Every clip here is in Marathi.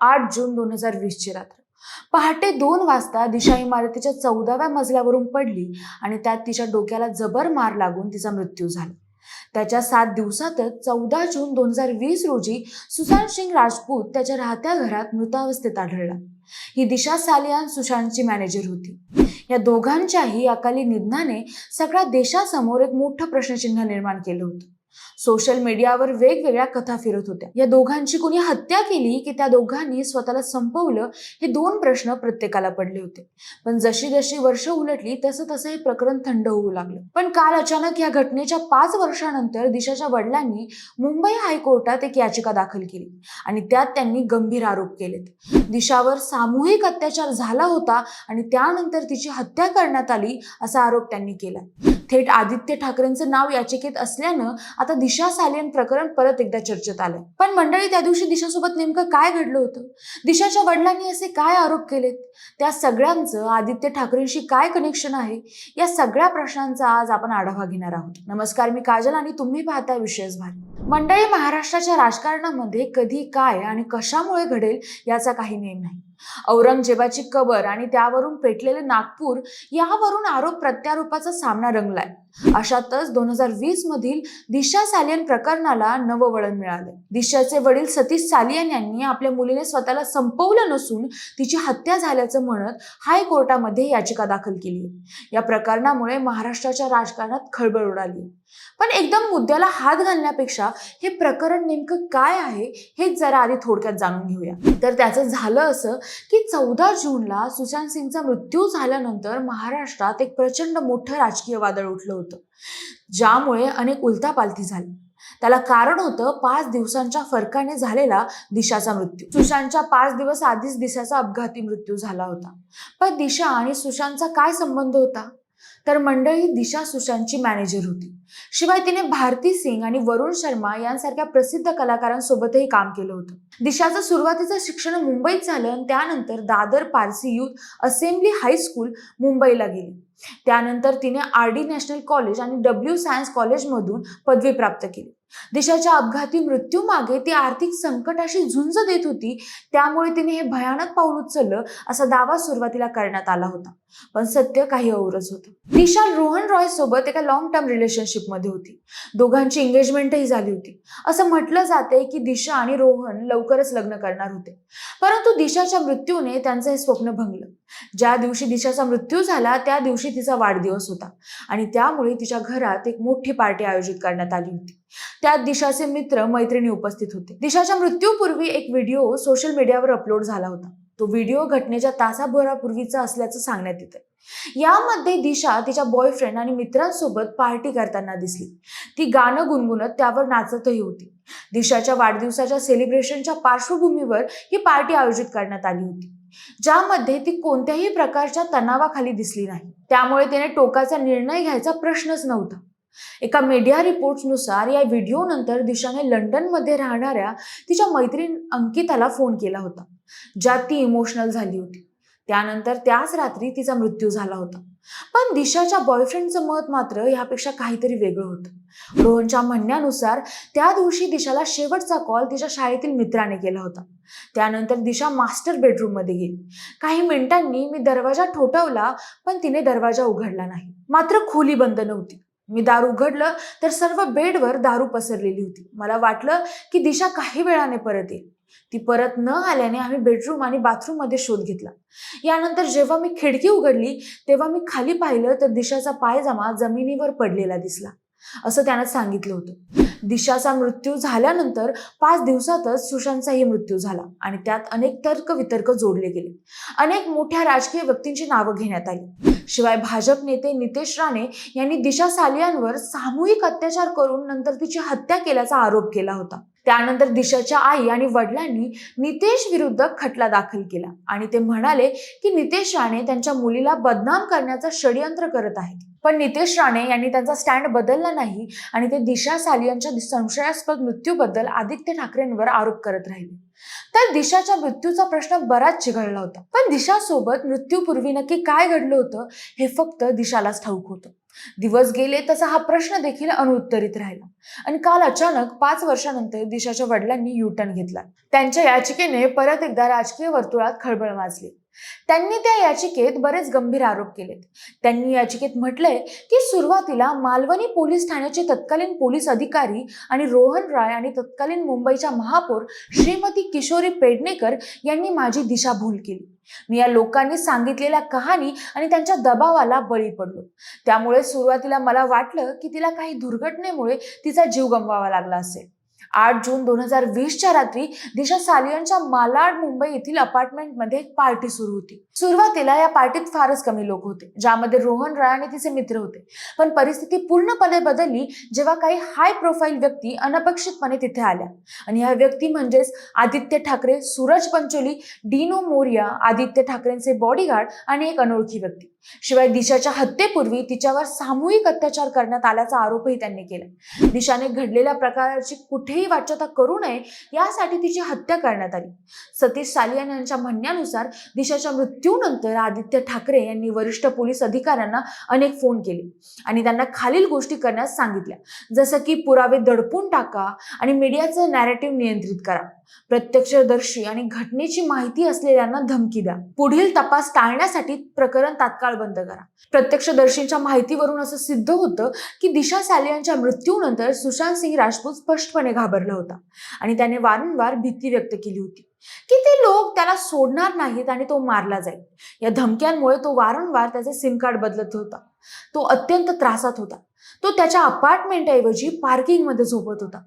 आठ जून दोन हजार वीसची रात्र. पहाटे दोन वाजता दिशा इमारतीच्या चौदाव्या मजल्यावरून पडली आणि त्यात तिच्या डोक्याला जबर मार लागून तिचा मृत्यू झाला. त्याच्या सात दिवसातच चौदा जून दोन हजार वीस रोजी सुशांत सिंग राजपूत त्याच्या राहत्या घरात मृतावस्थेत आढळला. ही दिशा सालियान सुशांतची मॅनेजर होती. या दोघांच्याही अकाली निधनाने सगळ्या देशासमोर एक मोठं प्रश्नचिन्ह निर्माण केलं होतं. सोशल मीडियावर वेगवेगळ्या कथा फिरत होत्या. या दोघांची कोणी हत्या केली की त्या दोघांनी स्वतःला संपवलं हे दोन प्रश्न प्रत्येकाला पडले होते. पण जशी जशी वर्ष उलटली तसं तसं हे प्रकरण थंड होऊ लागलं. पण काल अचानक या घटनेच्या पाच वर्षानंतर दिशाच्या वडिलांनी मुंबई हायकोर्टात एक याचिका दाखल केली आणि त्यात त्यांनी गंभीर आरोप केलेत. दिशावर सामूहिक अत्याचार झाला होता आणि त्यानंतर तिची हत्या करण्यात आली असा आरोप त्यांनी केला. थेट आदित्य ठाकरेंचं नाव याचिकेत असल्यानं आता दिशा सालियन प्रकरण परत एकदा चर्चेत आलंय. पण मंडळी त्या दिवशी दिशासोबत नेमकं काय घडलं होतं? दिशाच्या वडिलांनी असे काय आरोप केलेत? त्या सगळ्यांचं आदित्य ठाकरेंशी काय कनेक्शन आहे? या सगळ्या प्रश्नांचा आज आपण आढावा घेणार आहोत. नमस्कार मी काजल आणि तुम्ही पाहता विशेष भारत मंडळी महाराष्ट्राच्या राजकारणामध्ये कधी काय आणि कशामुळे घडेल याचा काही नेम नाही. औरंगजेबाची कबर आणि त्यावरून पेटलेले नागपूर यावरून आरोप प्रत्यारोपाचा सामना रंगलाय. अशातच दोन हजार वीस मधील दिशा सालियन प्रकरणाला नवं वळण मिळालं. दिशाचे वडील सतीश सालियन यांनी आपल्या मुलीने स्वतःला संपवलं नसून तिची हत्या झाल्याचं म्हणत हायकोर्टामध्ये याचिका दाखल केली. या प्रकरणामुळे महाराष्ट्राच्या राजकारणात खळबळ उडाली. पण एकदम मुद्द्याला हात घालण्यापेक्षा हे प्रकरण नेमकं काय आहे हेच जरा आधी थोडक्यात जाणून घेऊया. तर त्याचं झालं असं की चौदा जूनला सुशांत सिंगचा मृत्यू झाल्यानंतर महाराष्ट्रात एक प्रचंड मोठं राजकीय वादळ उठलं होतं ज्यामुळे अनेक उलथापालथी झाली. त्याला कारण होतं पाच दिवसांच्या फरकाने झालेला दिशाचा मृत्यू. सुशांतच्या पाच दिवस आधीच दिशाचा अपघाती मृत्यू झाला होता. पण दिशा आणि सुशांतचा काय संबंध होता? तर मंडळी दिशा सुशांतची मॅनेजर होती. शिवाय तिने भारती सिंग आणि वरुण शर्मा यांसारख्या प्रसिद्ध कलाकारांसोबतही काम केलं होतं. दिशाचं सुरुवातीचं शिक्षण मुंबईत झालं आणि त्यानंतर Dadar Parsi youth assembly high school मुंबईला गेली. त्यानंतर तिने आर डी नॅशनल कॉलेज आणि डब्ल्यू सायन्स कॉलेजमधून पदवी प्राप्त केली. दिशाच्या अपघाती मृत्यूमागे ती आर्थिक संकटाशी झुंज देत होती त्यामुळे तिने हे भयानक पाऊल उचललं असा दावा सुरुवातीला करण्यात आला होता. पण सत्य काही औरच होतं. दिशा रोहन रॉय सोबत एका लॉंग टर्म रिलेशनशिपमध्ये होती. दोघांची एंगेजमेंटही झाली होती. असं म्हटलं जाते की दिशा आणि रोहन लवकरच लग्न करणार होते. परंतु दिशाच्या मृत्यूने त्यांचं हे स्वप्न भंगलं. ज्या दिवशी दिशाचा मृत्यू झाला त्या दिवशी तिचा वाढदिवस होता. आणि त्यामुळे तिच्या घरात एक मोठी पार्टी आयोजित करण्यात आली होती. त्यात दिशाचे मित्र मैत्रिणी उपस्थित होते. दिशाच्या मृत्यूपूर्वी एक व्हिडिओ सोशल मीडियावर अपलोड झाला होता. तो व्हिडिओ घटनेच्या तासाभरापूर्वीचा असल्याचं सांगण्यात येतं यामध्ये दिशा तिच्या बॉयफ्रेंड आणि मित्रांसोबत पार्टी करताना दिसली. ती गाणं गुणगुणत त्यावर नाचतही होती. दिशाच्या वाढदिवसाच्या सेलिब्रेशनच्या पार्श्वभूमीवर ही पार्टी आयोजित करण्यात आली होती. ज्यामध्ये ती कोणत्याही प्रकारच्या तणावाखाली दिसली नाही. त्यामुळे तिने टोकाचा निर्णय घ्यायचा प्रश्नच नव्हता. एका मीडिया रिपोर्ट्सनुसार या व्हिडिओ नंतर दिशाने लंडनमध्ये राहणाऱ्या तिच्या मैत्रीण अंकिताला फोन केला होता ज्यात ती इमोशनल झाली होती. त्यानंतर त्याच रात्री तिचा मृत्यू झाला होता. पण दिशाच्या बॉयफ्रेंडचं मत मात्र यापेक्षा काहीतरी वेगळं होतं. रोहनच्या म्हणण्यानुसार त्या दिवशी दिशाला शेवटचा कॉल तिच्या शाळेतील मित्राने केला होता. त्यानंतर दिशा मास्टर बेडरूममध्ये गेली. काही मिनिटांनी मी दरवाजा ठोठवला पण तिने दरवाजा उघडला नाही. मात्र खोली बंद नव्हती. मी दार उघडलं तर सर्व बेडवर दारू पसरलेली होती. मला वाटलं की दिशा काही वेळाने परत येईल. ती परत न आल्याने आम्ही बेडरूम आणि बाथरूममध्ये शोध घेतला. यानंतर जेव्हा मी खिडकी उघडली तेव्हा मी खाली पाहिलं तर दिशाचा पायजमा जमिनीवर पडलेला दिसला. असं त्यानं सांगितलं होतं. दिशाचा मृत्यू झाल्यानंतर पाच दिवसातच सुशांतचाही मृत्यू झाला आणि त्यात अनेक तर्क वितर्क जोडले गेले. अनेक मोठ्या राजकीय व्यक्तींची नावं घेण्यात आली. शिवाय भाजप नेते नितेश राणे यांनी दिशा सालियांवर सामूहिक अत्याचार करून नंतर तिची हत्या केल्याचा आरोप केला होता. त्यानंतर दिशाच्या आई आणि वडिलांनी नितेश विरुद्ध खटला दाखल केला आणि ते म्हणाले की नितेश राणे त्यांच्या मुलीला बदनाम करण्याचं षडयंत्र करत आहेत. पण नितेश राणे यांनी त्यांचा स्टँड बदलला नाही आणि ते दिशा सालियांच्या संशयास्पद मृत्यूबद्दल आदित्य ठाकरेंवर आरोप करत राहिले. तर दिशाच्या मृत्यूचा प्रश्न बराच चिघळला होता. पण दिशासोबत मृत्यूपूर्वी नक्की काय घडलं होतं हे फक्त दिशालाच ठाऊक होतं. दिवस गेले तसा हा प्रश्न देखील अनुत्तरित राहिला. आणि काल अचानक पाच वर्षानंतर दिशाच्या वडिलांनी युटर्न घेतला. त्यांच्या याचिकेने परत एकदा राजकीय वर्तुळात खळबळ माजली. त्यांनी त्या याचिकेत बरेच गंभीर आरोप केलेत. त्यांनी याचिकेत म्हटलंय की सुरुवातीला मालवणी पोलीस ठाण्याचे तत्कालीन पोलीस अधिकारी आणि रोहन राय आणि तत्कालीन मुंबईच्या महापौर श्रीमती किशोरी पेडणेकर यांनी माझी दिशाभूल केली. मी या लोकांनी सांगितलेल्या कहाणी आणि त्यांच्या दबावाला बळी पडलो. त्यामुळे सुरुवातीला मला वाटलं की तिला काही दुर्घटनेमुळे तिचा जीव गमवावा लागला असेल. आठ जून दोन हजार वीसच्या रात्री दिशा सालियनच्या मालाड मुंबई येथील अपार्टमेंटमध्ये एक पार्टी सुरू होती. सुरुवातीला या पार्टीत फारच कमी लोक होते ज्यामध्ये रोहन राय आणि तिचे मित्र होते. पण परिस्थिती पूर्णपणे बदलली जेव्हा काही हाय प्रोफाईल व्यक्ती अनपेक्षितपणे तिथे आल्या. आणि ह्या व्यक्ती म्हणजेच आदित्य ठाकरे सूरज पंचोली डिनो मोरिया आदित्य ठाकरेंचे बॉडीगार्ड आणि एक अनोळखी व्यक्ती. शिवाय दिशाच्या हत्येपूर्वी तिच्यावर सामूहिक अत्याचार करण्यात आल्याचा आरोपही त्यांनी केला. दिशाने घडलेल्या प्रकाराची कुठे कुठेही वाच्यता करू नये यासाठी तिची हत्या करण्यात आली. सतीश सालियान यांच्या म्हणण्यानुसार दिशाच्या मृत्यूनंतर आदित्य ठाकरे यांनी वरिष्ठ पोलीस अधिकाऱ्यांना अनेक फोन केले आणि त्यांना खालील गोष्टी करण्यास सांगितल्या. जसं की पुरावे दडपून टाका आणि मीडियाचं नॅरेटिव्ह नियंत्रित करा. प्रत्यक्षदर्शी आणि घटनेची माहिती असलेल्यांना धमकी द्या. पुढील तपास टाळण्यासाठी प्रकरण तात्काळ बंद करा. प्रत्यक्षदर्शींच्या माहितीवरून असं सिद्ध होतं की दिशा सालियांच्या मृत्यूनंतर सुशांत सिंग राजपूत स्पष्टपणे घाबरला होता आणि त्याने वारंवार भीती व्यक्त केली होती की ते लोक त्याला सोडणार नाहीत आणि तो मारला जाईल. या धमक्यांमुळे तो वारंवार त्याचे सिम कार्ड बदलत होता. तो अत्यंत त्रासात होता. तो त्याच्या अपार्टमेंट ऐवजी पार्किंगमध्ये झोपत होता.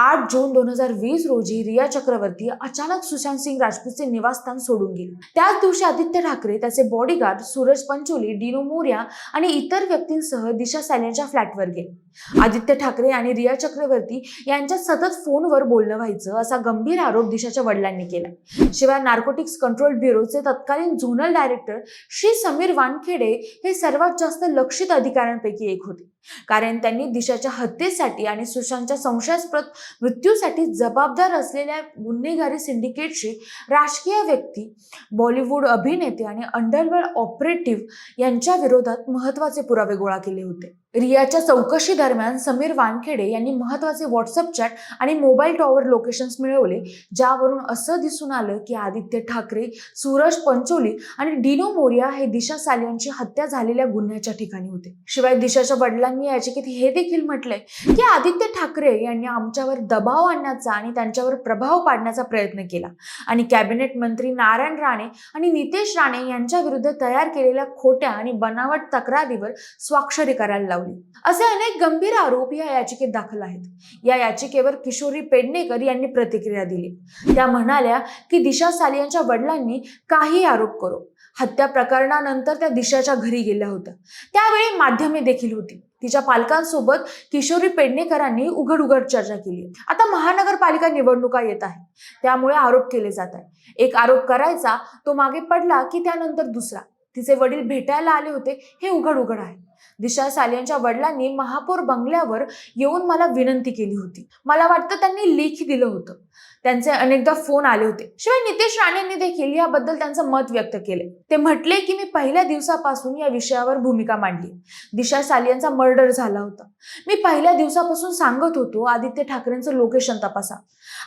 आठ जून दोन हजार वीस रोजी रिया चक्रवर्ती अचानक सुशांत सिंग राजपूतचे निवासस्थान सोडून गेली. त्याच दिवशी आदित्य ठाकरे त्याचे बॉडीगार्ड सूरज पंचोली डिनो मोर्या आणि इतर व्यक्तींसह दिशा सॅलेनच्या फ्लॅटवर गेले. आदित्य ठाकरे आणि रिया चक्रवर्ती यांच्यात सतत फोनवर बोलणं व्हायचं असा गंभीर आरोप दिशाच्या वडिलांनी केला. शिवाय नार्कोटिक्स कंट्रोल ब्युरोचे तत्कालीन झोनल डायरेक्टर श्री समीर वानखेडे हे सर्वात जास्त लक्षित अधिकाऱ्यांपैकी एक होते. कारण त्यांनी दिशाच्या हत्येसाठी आणि सुशांतच्या संशयास्पद मृत्यूसाठी जबाबदार असलेल्या गुन्हेगारी सिंडिकेटशी राजकीय व्यक्ती बॉलिवूड अभिनेते आणि अंडरवर्ल्ड ऑपरेटिव्ह यांच्या विरोधात महत्त्वाचे पुरावे गोळा केले होते. रियाच्या चौकशी दरम्यान समीर वानखेडे यांनी महत्त्वाचे व्हॉट्सअप चॅट आणि मोबाईल टॉवर लोकेशन्स मिळवले ज्यावरून असं दिसून आलं की आदित्य ठाकरे सूरज पंचोली आणि डिनो मोरिया हे दिशा सालियांची हत्या झालेल्या गुन्ह्याच्या ठिकाणी होते. शिवाय दिशाच्या वडिलांनी याचिकेत हे देखील म्हटलंय की आदित्य ठाकरे यांनी आमच्यावर दबाव आणण्याचा आणि त्यांच्यावर प्रभाव पाडण्याचा प्रयत्न केला आणि कॅबिनेट मंत्री नारायण राणे आणि नितेश राणे यांच्या विरुद्ध तयार केलेल्या खोट्या आणि बनावट तक्रारीवर स्वाक्षरी करायला लावली. असे अनेक गंभीर आरोप या याचिकेत दाखल आहेत. या याचिकेवर किशोरी पेडणेकर यांनी प्रतिक्रिया दिली. त्या म्हणाल्या की दिशा सालियांच्या वडिलांनी काही आरोप करो. हत्या प्रकरणानंतर त्या दिशाच्या घरी गेल्या होत्या. त्यावेळी माध्यमे देखील होती. तिच्या पालकांसोबत किशोरी पेडणेकरांनी उघड उघड चर्चा केली. आता महानगरपालिका निवडणुका येत आहे. त्यामुळे आरोप केले जात आहे एक आरोप करायचा तो मागे पडला की त्यानंतर दुसरा. तिचे वडील भेटायला आले होते. हे उघड उघड आहे. दिशा सालियांच्या वडिलांनी महापौर बंगल्यावर येऊन मला विनंती केली होती. मला वाटतं त्यांनी लेखी दिलं होतं. त्यांचे अनेकदा फोन आले होते. शिवाय नितेश राणेंनी देखील याबद्दल त्यांचं मत व्यक्त केले. ते म्हटले की मी पहिल्या दिवसापासून या विषयावर भूमिका मांडली. दिशा सालियांचा मर्डर झाला होता. मी पहिल्या दिवसापासून सांगत होतो आदित्य ठाकरेंचं लोकेशन तपासा.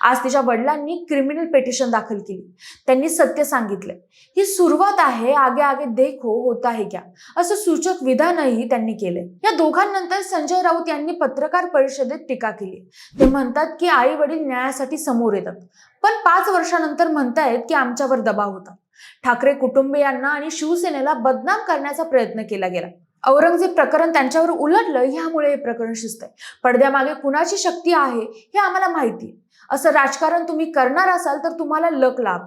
आज तिच्या वडिलांनी क्रिमिनल पेटिशन दाखल केली. त्यांनी सत्य सांगितलंय. ही सुरुवात आहे आगे आगे देखो हो, होता है क्या? असं सूचक विधानही त्यांनी केले या दोघांनंतर संजय राऊत यांनी पत्रकार परिषदेत टीका केली. ते म्हणतात की आई वडील न्यायासाठी समोर येतात. पण पाच वर्षानंतर म्हणतायत की आमच्यावर दबाव होता. ठाकरे कुटुंबियांना आणि शिवसेनेला बदनाम करण्याचा प्रयत्न केला गेला. औरंगजेब प्रकरण त्यांच्यावर उलटलं ह्यामुळे हे प्रकरण शिजतंय पडद्यामागे कुणाची शक्ती आहे हे आम्हाला माहिती आहे. असं राजकारण तुम्ही करणार असाल तर तुम्हाला लक लाभ.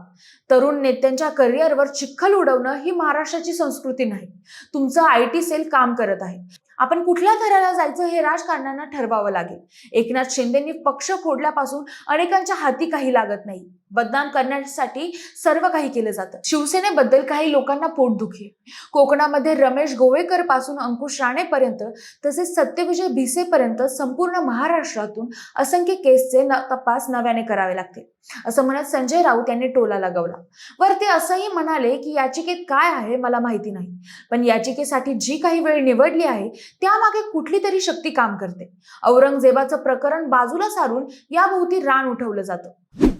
तरुण नेत्यांच्या करिअरवर चिखल उडवणं ही महाराष्ट्राची संस्कृती नाही. तुमचं आय टी सेल काम करत आहे. आपण कुठल्या थराला जायचं हे राजकारण्यांना ठरवावं लागेल. एकनाथ शिंदेंनी पक्ष फोडल्यापासून अनेकांच्या हाती काही लागत नाही. बदनाम करण्यासाठी सर्व काही केलं जातं. शिवसेनेबद्दल काही लोकांना पोटदुखी कोकणामध्ये रमेश गोवेकरपासून अंकुश राणेपर्यंत तसेच सत्यविजय भिसेपर्यंत संपूर्ण महाराष्ट्रातून असंख्य केसचे न तपास नव्याने करावे लागतील. असं म्हणत संजय राऊत यांनी टोला लगावला. वर ते असंही म्हणाले की याचिकेत काय आहे मला माहिती नाही. पण याचिकेसाठी जी काही वेळ निवडली आहे त्यामागे कुठली तरी शक्ती काम करते. औरंगजेबाचं प्रकरण बाजूला सारून याभोवती रान उठवलं जातं.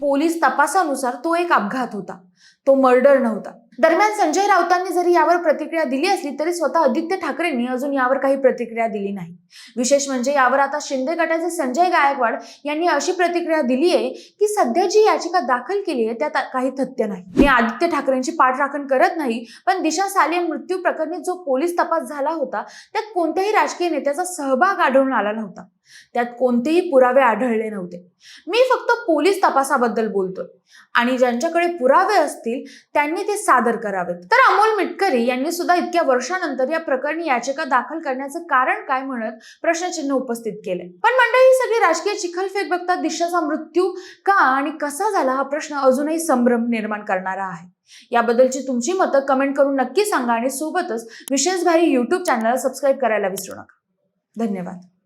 पोलीस तपासानुसार तो एक अपघात होता. तो मर्डर नव्हता. दरम्यान संजय राऊतांनी जरी यावर प्रतिक्रिया दिली असली तरी स्वतः आदित्य ठाकरेंनी अजून यावर काही प्रतिक्रिया दिली नाही. विशेष म्हणजे यावर आता शिंदे गटाचे संजय गायकवाड यांनी अशी प्रतिक्रिया दिली आहे की सध्या जी याचिका दाखल केली आहे त्यात काही तथ्य नाही. मी आदित्य ठाकरेंची पाठराखण करत नाही पण दिशा साले मृत्यू प्रकरणी जो पोलीस तपास झाला होता त्यात कोणत्याही राजकीय नेत्याचा सहभाग आढळून आला नव्हता. त्यात कोणतेही पुरावे आढळले नव्हते. मी फक्त पोलीस तपासाबद्दल बोलतोय. आणि ज्यांच्याकडे पुरावे असतील त्यांनी ते सादर करावेत. तर अमोल मिटकरी यांनी सुद्धा इतक्या वर्षानंतर या प्रकरणी याचिका दाखल करण्याचं कारण काय म्हणत प्रश्नचिन्ह उपस्थित केले. पण मंडळी ही सगळी राजकीय चिखलफेक बघता दिशाचा मृत्यू का आणि कसा झाला हा प्रश्न अजूनही संभ्रम निर्माण करणारा आहे. याबद्दलची तुमची मतं कमेंट करून नक्की सांगा आणि सोबतच विशेष भारी युट्यूब चॅनलला सबस्क्राईब करायला विसरू नका. धन्यवाद.